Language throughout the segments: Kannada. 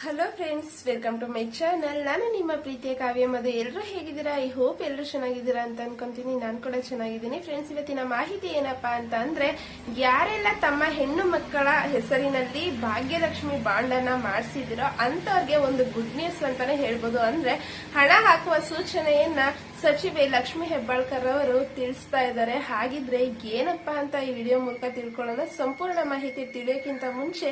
Hello friends welcome to my channel ನಾನು ನಿಮ್ಮ ಪ್ರೀತಿಯ ಕಾವ್ಯ ಮದು ಎಲ್ಲರೂ ಹೇಗಿದ್ದೀರಾ? ಐ ಹೋಪ್ ಎಲ್ಲರೂ ಚೆನ್ನಾಗಿದ್ದೀರಾ ಅಂತ ಅನ್ಕೊಂತೀನಿ. ನಾನು ಕೂಡ ಚೆನ್ನಾಗಿದ್ದೀನಿ. ಫ್ರೆಂಡ್ಸ್ ಇವತ್ತಿನ ಮಾಹಿತಿ ಏನಪ್ಪಾ ಅಂತ ಅಂದ್ರೆ, ಯಾರೆಲ್ಲ ತಮ್ಮ ಹೆಣ್ಣು ಮಕ್ಕಳ ಹೆಸರಿನಲ್ಲಿ ಭಾಗ್ಯಲಕ್ಷ್ಮಿ ಬಾಂಡನ್ನ ಮಾಡಿಸಿದಿರೋ ಅಂತವ್ರಿಗೆ ಒಂದು ಗುಡ್ ನ್ಯೂಸ್ ಅಂತಾನೆ ಹೇಳ್ಬೋದು. ಅಂದ್ರೆ ಹಣ ಹಾಕುವ ಸೂಚನೆಯನ್ನ ಸಚಿವೆ ಲಕ್ಷ್ಮಿ ಹೆಬ್ಬಾಳ್ಕರ್ ಅವರು ತಿಳಿಸ್ತಾ ಇದ್ದಾರೆ. ಹಾಗಿದ್ರೆ ಏನಪ್ಪಾ ಅಂತ ಈ ವಿಡಿಯೋ ಮೂಲಕ ತಿಳ್ಕೊಳ್ಳೋಣ. ಸಂಪೂರ್ಣ ಮಾಹಿತಿ ತಿಳಿಯೋಕ್ಕಿಂತ ಮುಂಚೆ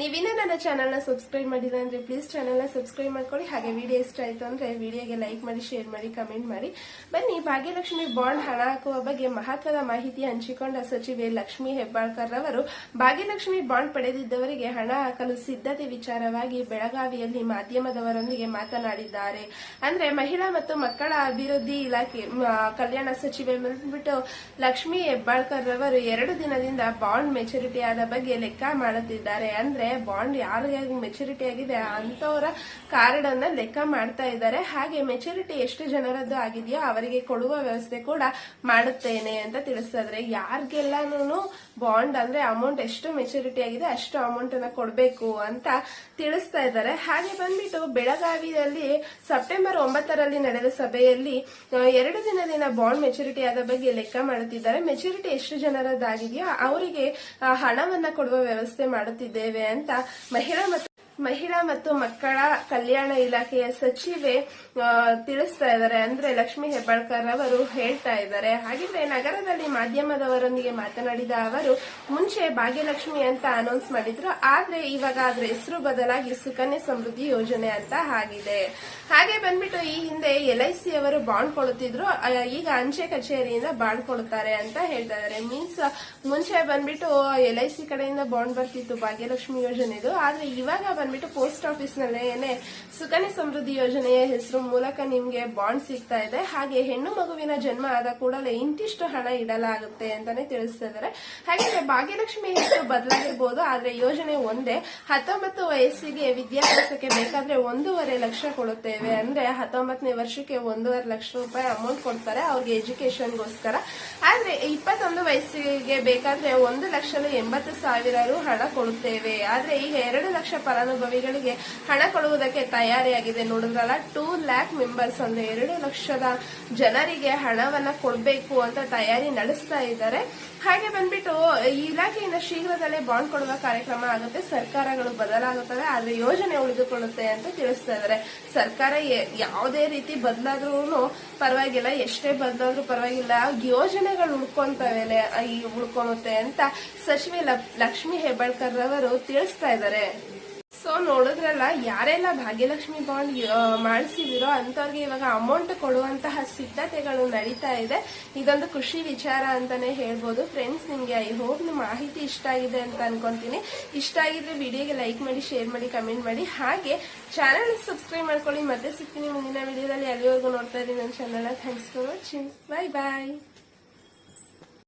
ನೀವಿನ್ನ ನನ್ನ ಚಾನಲ್ನ ಸಬ್ಸ್ಕ್ರೈಬ್ ಮಾಡಿಲ್ಲ ಅಂದ್ರೆ ಪ್ಲೀಸ್ ಚಾನಲ್ನ ಸಬ್ಸ್ಕ್ರೈಬ್ ಮಾಡ್ಕೊಳ್ಳಿ. ಹಾಗೆ ವಿಡಿಯೋ ಇಷ್ಟ ಆಯ್ತು ಅಂದ್ರೆ ವಿಡಿಯೋಗೆ ಲೈಕ್ ಮಾಡಿ ಶೇರ್ ಮಾಡಿ ಕಮೆಂಟ್ ಮಾಡಿ. ಬನ್ನಿ, ಭಾಗ್ಯಲಕ್ಷ್ಮಿ ಬಾಂಡ್ ಹಣ ಹಾಕುವ ಬಗ್ಗೆ ಮಹತ್ವದ ಮಾಹಿತಿ ಹಂಚಿಕೊಂಡ ಸಚಿವೆ ಲಕ್ಷ್ಮಿ ಹೆಬ್ಬಾಳ್ಕರ್ ಅವರು, ಭಾಗ್ಯಲಕ್ಷ್ಮಿ ಬಾಂಡ್ ಪಡೆದಿದ್ದವರಿಗೆ ಹಣ ಹಾಕಲು ಸಿದ್ಧತೆ ವಿಚಾರವಾಗಿ ಬೆಳಗಾವಿಯಲ್ಲಿ ಮಾಧ್ಯಮದವರೊಂದಿಗೆ ಮಾತನಾಡಿದ್ದಾರೆ. ಅಂದ್ರೆ ಮಹಿಳಾ ಮತ್ತು ಮಕ್ಕಳ ಅಭಿವೃದ್ಧಿ ಇಲಾಖೆ ಮ, ಕಲ್ಯಾಣ ಸಚಿವೆ ಬಂದ್ಬಿಟ್ಟು ಲಕ್ಷ್ಮಿ ಹೆಬ್ಬಾಳ್ಕರ್ ರವರು ಎರಡು ದಿನದಿಂದ ಬಾಂಡ್ ಮೆಚುರಿಟಿ ಆದ ಬಗ್ಗೆ ಲೆಕ್ಕ ಮಾಡುತ್ತಿದ್ದಾರೆ. ಅಂದ್ರೆ ಬಾಂಡ್ ಯಾರಿಗೆ ಮೆಚುರಿಟಿ ಆಗಿದೆ ಅಂತವರ ಕಾರ್ಡ್ ಅನ್ನ ಲೆಕ್ಕ ಮಾಡ್ತಾ ಇದ್ದಾರೆ. ಹಾಗೆ ಮೆಚುರಿಟಿ ಎಷ್ಟು ಜನರದ್ದು ಆಗಿದೆಯೋ ಅವರಿಗೆ ಕೊಡುವ ವ್ಯವಸ್ಥೆ ಕೂಡ ಮಾಡುತ್ತೇನೆ ಅಂತ ತಿಳಿಸ್ತಾ ಇದ್ದಾರೆ ಯಾರಿಗೆಲ್ಲಾನು ಬಾಂಡ್ ಅಂದ್ರೆ ಅಮೌಂಟ್ ಎಷ್ಟು ಮೆಚುರಿಟಿ ಆಗಿದೆ ಅಷ್ಟು ಅಮೌಂಟ್ ಅನ್ನ ಕೊಡಬೇಕು ಅಂತ ತಿಳಿಸ್ತಾ ಇದ್ದಾರೆ ಹಾಗೆ ಬಂದ್ಬಿಟ್ಟು ಬೆಳಗಾವಿಯಲ್ಲಿ ಸೆಪ್ಟೆಂಬರ್ ಒಂಬತ್ತರಲ್ಲಿ ನಡೆದ ಸಭೆಯಲ್ಲಿ ಎರಡು ದಿನದಿಂದ ಬಾಂಡ್ ಮೆಚುರಿಟಿ ಆದ ಬಗ್ಗೆ ಲೆಕ್ಕ ಮಾಡುತ್ತಿದ್ದಾರೆ. ಮೆಚುರಿಟಿ ಎಷ್ಟು ಜನರದ್ದಾಗಿದೆಯೋ ಅವರಿಗೆ ಹಣವನ್ನ ಕೊಡುವ ವ್ಯವಸ್ಥೆ ಮಾಡುತ್ತಿದ್ದೇವೆ ಅಂತ ಮಹಿಳಾ ಮತ್ತು ಮಹಿಳಾ ಮತ್ತು ಮಕ್ಕಳ ಕಲ್ಯಾಣ ಇಲಾಖೆಯ ಸಚಿವೆ ತಿಳಿಸ್ತಾ ಇದ್ದಾರೆ. ಅಂದ್ರೆ ಲಕ್ಷ್ಮಿ ಹೆಬ್ಬಾಳ್ಕರ್ ಅವರು ಹೇಳ್ತಾ ಇದ್ದಾರೆ. ಹಾಗಿದ್ರೆ ನಗರದಲ್ಲಿ ಮಾಧ್ಯಮದವರೊಂದಿಗೆ ಮಾತನಾಡಿದ ಅವರು, ಮುಂಚೆ ಭಾಗ್ಯಲಕ್ಷ್ಮಿ ಅಂತ ಅನೌನ್ಸ್ ಮಾಡಿದ್ರು. ಆದ್ರೆ ಇವಾಗ ಅದ್ರ ಹೆಸರು ಬದಲಾಗಿ ಸುಕನ್ಯಾ ಸಮೃದ್ಧಿ ಯೋಜನೆ ಅಂತ ಆಗಿದೆ. ಹಾಗೆ ಬಂದ್ಬಿಟ್ಟು ಈ ಹಿಂದೆ ಎಲ್ ಐ ಸಿ ಅವರು ಬಾಂಡ್ ಕೊಡುತ್ತಿದ್ರು ಈಗ ಅಂಚೆ ಕಚೇರಿಯಿಂದ ಬಾಂಡ್ ಕೊಡುತ್ತಾರೆ ಅಂತ ಹೇಳ್ತಾ ಇದ್ದಾರೆ. ಮೀನ್ಸ್ ಮುಂಚೆ ಬಂದ್ಬಿಟ್ಟು ಎಲ್ ಐ ಸಿ ಕಡೆಯಿಂದ ಬಾಂಡ್ ಬರ್ತಿತ್ತು, ಭಾಗ್ಯಲಕ್ಷ್ಮಿ ಯೋಜನೆದು. ಆದ್ರೆ ಇವಾಗ ಬಂದ್ಬಿಟ್ಟು ಪೋಸ್ಟ್ ಆಫೀಸ್ ನಲ್ಲೇನೆ ಸುಕನ್ಯಾ ಸಮೃದ್ಧಿ ಯೋಜನೆಯ ಹೆಸರು ಮೂಲಕ ನಿಮ್ಗೆ ಬಾಂಡ್ ಸಿಗ್ತಾ ಇದೆ. ಹಾಗೆ ಹೆಣ್ಣು ಮಗುವಿನ ಜನ್ಮ ಆದ ಕೂಡಲೇ ಇಂತಿಷ್ಟು ಹಣ ಇಡಲಾಗುತ್ತೆ ಅಂತಾನೆ ತಿಳಿಸ್ತಾ ಇದ್ದಾರೆ. ಹಾಗೆ ಭಾಗ್ಯಲಕ್ಷ್ಮಿ ಹೆಸರು ಬದಲಾಗಿರ್ಬೋದು, ಆದ್ರೆ ಯೋಜನೆ ಒಂದೇ. ಹತ್ತೊಂಬತ್ತು ವಯಸ್ಸಿಗೆ ವಿದ್ಯಾಭ್ಯಾಸಕ್ಕೆ ಬೇಕಾದ್ರೆ ಒಂದೂವರೆ ಲಕ್ಷ ಕೊಡುತ್ತೇವೆ ಅಂದ್ರೆ ಹತ್ತೊಂಬತ್ತನೇ ವರ್ಷಕ್ಕೆ ಒಂದೂವರೆ ಲಕ್ಷ ರೂಪಾಯಿ ಅಮೌಂಟ್ ಕೊಡ್ತಾರೆ ಅವ್ರಿಗೆ ಎಜುಕೇಶನ್ಗೋಸ್ಕರ ಆದರೆ ಇಪ್ಪತ್ತೊಂದು ವಯಸ್ಸಿಗೆ ಬೇಕಾದರೆ ಒಂದು ಲಕ್ಷದ ಎಂಬತ್ತು ಸಾವಿರ ರು ಹಣ ಕೊಡುತ್ತೇವೆ. ಆದರೆ ಈಗ ಎರಡು ಲಕ್ಷ ಫಲಾನುಭವಿಗಳಿಗೆ ಹಣ ಕೊಡುವುದಕ್ಕೆ ತಯಾರಿಯಾಗಿದೆ. ನೋಡಿದ್ರಲ್ಲ ಟೂ ಲ್ಯಾಕ್ ಮೆಂಬರ್ಸ್ ಅಂದ್ರೆ ಎರಡು ಲಕ್ಷದ ಜನರಿಗೆ ಹಣವನ್ನ ಕೊಡಬೇಕು ಅಂತ ತಯಾರಿ ನಡೆಸ್ತಾ ಇದ್ದಾರೆ. ಹಾಗೆ ಬಂದ್ಬಿಟ್ಟು, ಈ ಇಲಾಖೆಯಿಂದ ಶೀಘ್ರದಲ್ಲೇ ಬಾಂಡ್ ಕೊಡುವ ಕಾರ್ಯಕ್ರಮ ಆಗುತ್ತೆ, ಸರ್ಕಾರಗಳು ಬದಲಾಗುತ್ತವೆ, ಆದ್ರೆ ಯೋಜನೆ ಉಳಿದುಕೊಳ್ಳುತ್ತೆ ಅಂತ ತಿಳಿಸ್ತಾ ಇದ್ದಾರೆ ಸರ್ಕಾರ ಯಾವುದೇ ರೀತಿ ಬದಲಾದ್ರೂ ಪರವಾಗಿಲ್ಲ, ಎಷ್ಟೇ ಬದಲಾದ್ರೂ ಪರವಾಗಿಲ್ಲ, ಯೋಜನೆಗಳು ಉಳ್ಕೊಂತವೆ ಈ ಉಳ್ಕೊಳುತ್ತೆ ಅಂತ ಸಚಿವೆ ಲಕ್ಷ್ಮಿ ಹೆಬ್ಬಾಳ್ಕರ್ ರವರು ತಿಳಿಸ್ತಾ ಇದ್ದಾರೆ ಸೊ ನೋಡಿದ್ರಲ್ಲ, ಯಾರೆಲ್ಲ ಭಾಗ್ಯಲಕ್ಷ್ಮಿ ಬಾಂಡ್ ಮಾಡಿಸಿದಿರೋ ಅಂತವ್ರಿಗೆ ಇವಾಗ ಅಮೌಂಟ್ ಕೊಡುವಂತಹ ಸಿದ್ಧತೆಗಳು ನಡೀತಾ ಇದೆ. ಇದೊಂದು ಖುಷಿ ವಿಚಾರ ಅಂತಾನೆ ಹೇಳ್ಬೋದು. ಫ್ರೆಂಡ್ಸ್ ನಿಮ್ಗೆ ಐ ಹೋಪ್ ನಿಮ್ಮ ಮಾಹಿತಿ ಇಷ್ಟ ಆಗಿದೆ ಅಂತ ಅನ್ಕೊಂತೀನಿ. ಇಷ್ಟ ಆಗಿದ್ರೆ ವಿಡಿಯೋಗೆ ಲೈಕ್ ಮಾಡಿ ಶೇರ್ ಮಾಡಿ ಕಮೆಂಟ್ ಮಾಡಿ. ಹಾಗೆ ಚಾನಲ್ ಸಬ್ಸ್ಕ್ರೈಬ್ ಮಾಡ್ಕೊಳ್ಳಿ. ಮತ್ತೆ ಸಿಗ್ತೀನಿ ಮುಂದಿನ ವಿಡಿಯೋದಲ್ಲಿ. ಅಲ್ಲಿವರೆಗೂ ನೋಡ್ತಾ ಇದ್ದೀನಿ ನನ್ನ channel thanks for watching bye bye